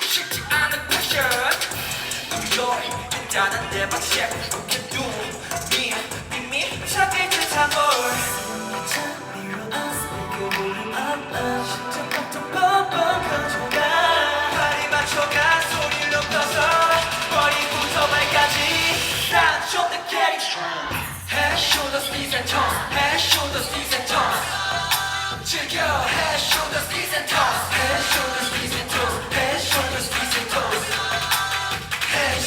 쉽지 않은 패션 New York 일단은 내발 check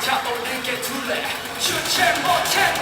차올리게 둘래 주체 못해